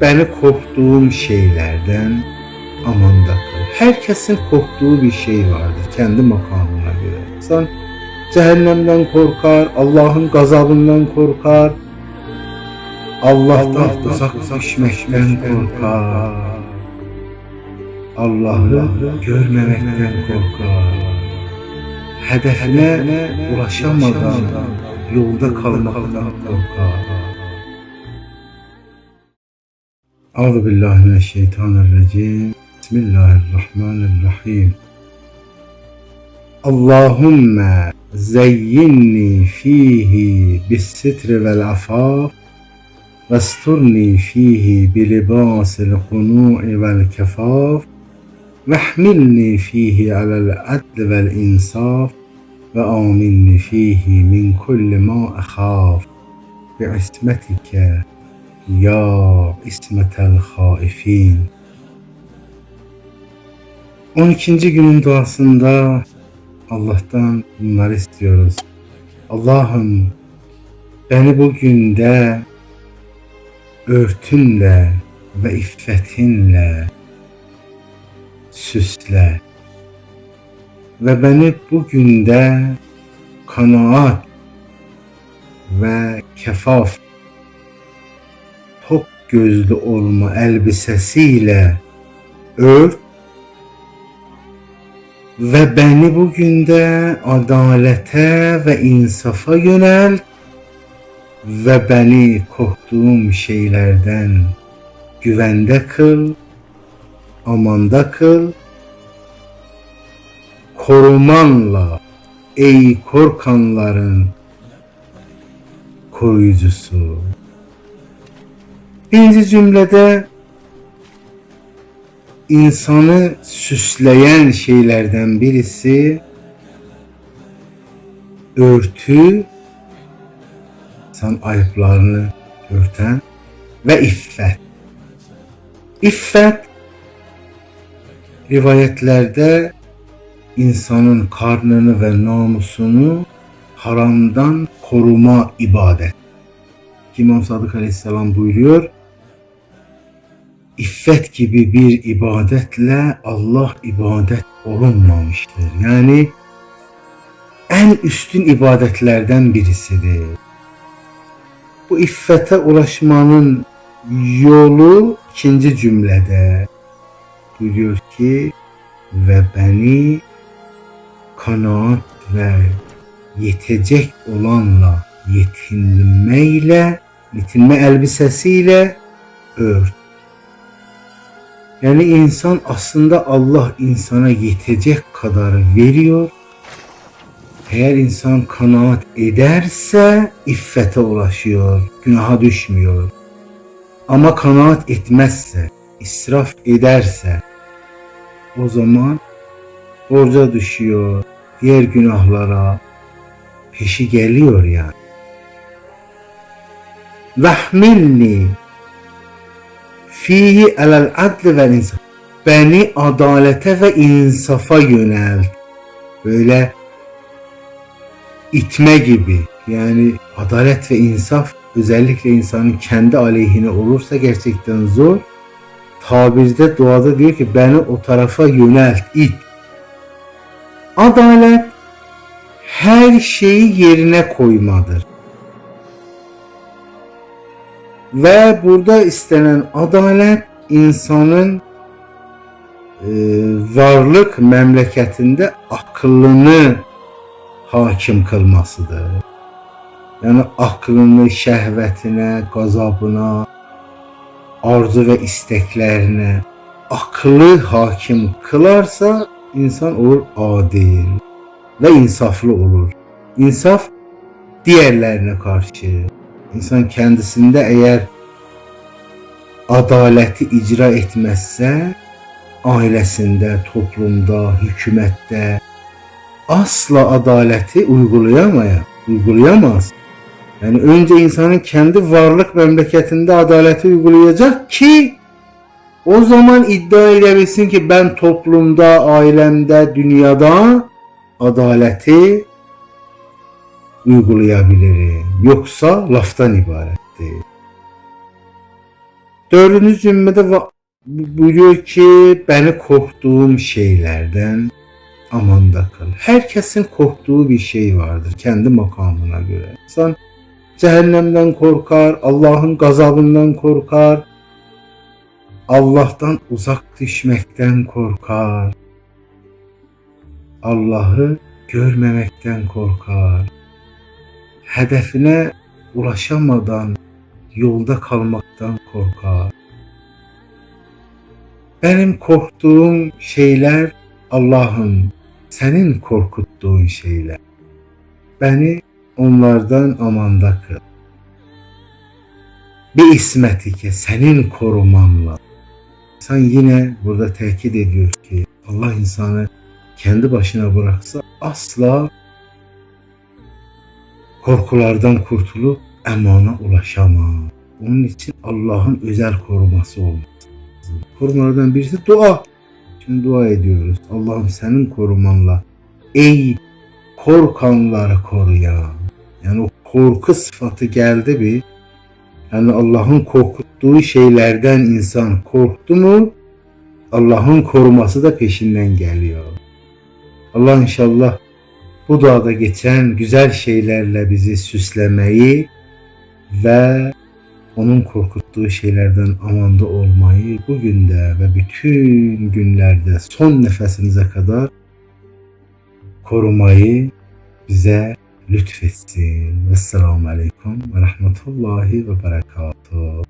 beni korktuğum şeylerden amanda kıl. Herkesin korktuğu bir şey vardır kendi makamına göre. İnsan cehennemden korkar, Allah'ın gazabından korkar, Allah'tan uzak düşmekten korkar, Allah'ı görmemekten korkar, hedefine ulaşamadan yolda kalmaktan korkar. أعوذ بالله من الشيطان الرجيم. بسم الله الرحمن الرحيم. اللهم زيني فيه بالستر والعفاف واسترني فيه بلباس القنوع والكفاف واحملني فيه على العدل والإنصاف وآمني فيه من كل ما أخاف. بعصمتك Ya ismetel haifin. 12. günün duasında Allah'tan bunları istiyoruz. Allah'ım beni bu günde örtünle ve iffetinle süsle ve beni bu günde kanaat ve kefaf tok gözlü olma elbisesiyle ört ve beni bugün de adalete ve insafa yönelt ve beni korktuğum şeylerden güvende kıl, amanda kıl, korumanla ey korkanların koruyucusu. Birinci cümlede insanı süsleyen şeylerden birisi örtü insan ayıplarını örten ve iffet. İffet rivayetlerde insanın karnını ve namusunu haramdan koruma ibadet. İmam Sadık Aleyhisselam buyuruyor. İffet gibi bir ibadetle Allah ibadet olunmamıştır. Yani en üstün ibadetlerden birisidir bu iffete ulaşmanın yolu ikinci cümlede buyuruyor ki ve beni kanaat ve yetecek olanla yetinmeyle yetinme elbisesiyle ört. Yani insan aslında Allah insana yetecek kadar veriyor eğer insan kanaat ederse iffete ulaşıyor, günaha düşmüyor. Ama kanaat etmezse, israf ederse o zaman borca düşüyor, diğer günahlara peşi geliyor yani. Vahmilni fihi alel adli ve insaf. Beni adalete ve insafa yönelt. Böyle itme gibi yani adalet ve insaf özellikle insanın kendi aleyhine olursa gerçekten zor. Tabirde duada diyor ki beni o tarafa yönelt, it. Adalet her şeyi yerine koymadır. Ve burada istenen adalet insanın e, varlık memleketinde akıllını hakim kılmasıdır. Yani aklını şehvetine, gazabına, arzu ve isteklerine akıllı hakim kılarsa insan olur adil ve insaflı olur. İnsaf diğerlerine karşı. İnsan kendisinde eğer adaleti icra etmezse ailesinde, toplumda, hükümette, asla adaleti uygulayamaya, uygulayamaz. Yani önce insanın kendi varlık memleketinde adaleti uygulayacak ki o zaman iddia edebilsin ki ben toplumda, ailemde, dünyada adaleti uygulayabilirim. Yoksa laftan ibarettir. Dördüncü cümlede va- buyuruyor ki beni korktuğum şeylerden amanda kıl. Herkesin korktuğu bir şey vardır kendi makamına göre. İnsan cehennemden korkar, Allah'ın gazabından korkar, Allah'tan uzak düşmekten korkar, Allah'ı görmemekten korkar, hedefine ulaşamadan yolda kalmaktan korkar. Benim korktuğum şeyler Allah'ım senin korkuttuğun şeyler. Beni onlardan amanda kıl. Bir ismeti ki senin korumanla. Sen yine burada tekit ediyor ki Allah insanı kendi başına bıraksa asla korkulardan kurtulup emana ulaşamaz. Onun için Allah'ın özel koruması olması lazım. Korumalardan birisi dua. Şimdi dua ediyoruz. Allah'ım senin korumanla ey korkanları koru ya. Yani o korku sıfatı geldi bir. Yani Allah'ın korkuttuğu şeylerden insan korktu mu Allah'ın koruması da peşinden geliyor. Allah inşallah bu duada geçen güzel şeylerle bizi süslemeyi ve onun korkuttuğu şeylerden amanda olmayı bugün de ve bütün günlerde son nefesimize kadar korumayı bize lütfetsin. Vesselamu Aleyküm ve Rahmetullahi ve Berekatuhu.